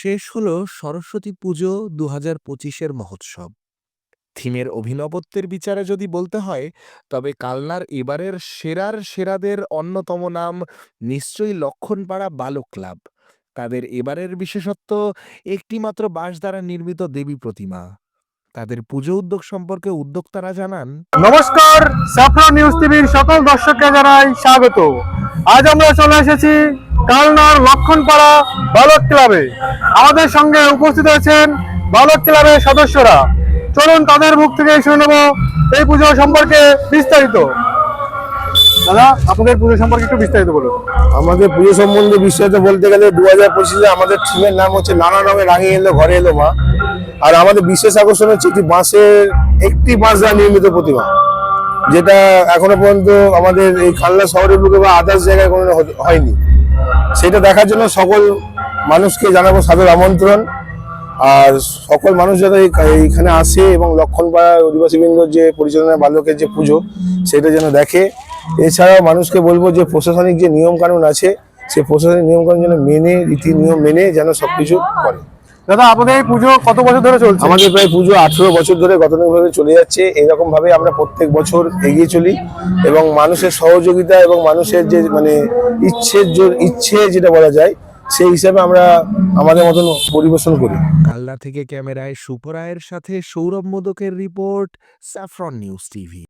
শেষ হল সরস্বতী পুজো দু হাজার পঁচিশের মহোৎসব। থিমের অভিনবত্বের বিচারে যদি বলতে হয়, তবে কালনার এবারের সেরার সেরাদের অন্যতম নাম নিশ্চয়ই লক্ষণপাড়া বালক ক্লাব। তাদের এবারের বিশেষত্ব, একটিমাত্র বাঁশ দ্বারা নির্মিত দেবী প্রতিমা। তাদের পুজো উদ্যোগ সম্পর্কে উদ্যোক্তারা জানান, নমস্কার, সাফরা নিউজ টিভির সকল দর্শককে জানাই স্বাগত। আজ আমরা চলে এসেছি কালনার লক্ষণপাড়া বালক ক্লাবে। আমাদের সঙ্গে উপস্থিত আছেন বালক ক্লাবের সদস্যরা। চলুন তাদের মুখ থেকে শুনে নেব এই পুজো সম্পর্কে বিস্তারিত। দাদা, আপনাদের পুজো সম্পর্কে একটু বিস্তারিত বলুন। আমাদের পুজো সম্বন্ধে বিস্তারিত বলতে গেলে দু হাজার পঁচিশে আমাদের থিমের নাম হচ্ছে নানা রঙে রাঙিয়ে এলো, ঘরে এলো মা। আর আমাদের বিশেষ আকর্ষণ হচ্ছে একটি বাঁশের, একটি বাঁশ দ্বারা নির্মিত প্রতিমা। যেটা এখনও পর্যন্ত আমাদের এই কালনা শহরের বুকে বা আদার্স জায়গায় কোনো হয়নি। সেটা দেখার জন্য সকল মানুষকে জানাব সাদর আমন্ত্রণ। আর সকল মানুষ যাতে এইখানে আসে এবং লক্ষণপাড়া অধিবাসীবৃন্দ যে পরিচালনা বালকের যে পুজো, সেটা যেন দেখে। এছাড়াও মানুষকে বলব যে প্রশাসনিক যে নিয়মকানুন আছে সেই প্রশাসনিক নিয়মকানুন যেন মেনে রীতি নিয়ম মেনে যেন সব কিছু করে। দাদা আপনাদের এই পুজো কত বছর ধরে চলছে? আমাদের প্রায় পুজো আঠেরো বছর ধরে গতানুগভাবে চলে যাচ্ছে। এইরকম ভাবে আমরা প্রত্যেক বছর এগিয়ে চলি এবং মানুষের সহযোগিতা এবং মানুষের যে মানে ইচ্ছের জোর ইচ্ছে যেটা বলা যায় সেই হিসাবে আমরা আমাদের মতন পরিবেশন করি। কালনা থেকে ক্যামেরায় সুপরায়ের সাথে সৌরভ মোদকের রিপোর্ট স্যাফরন নিউজ টিভি।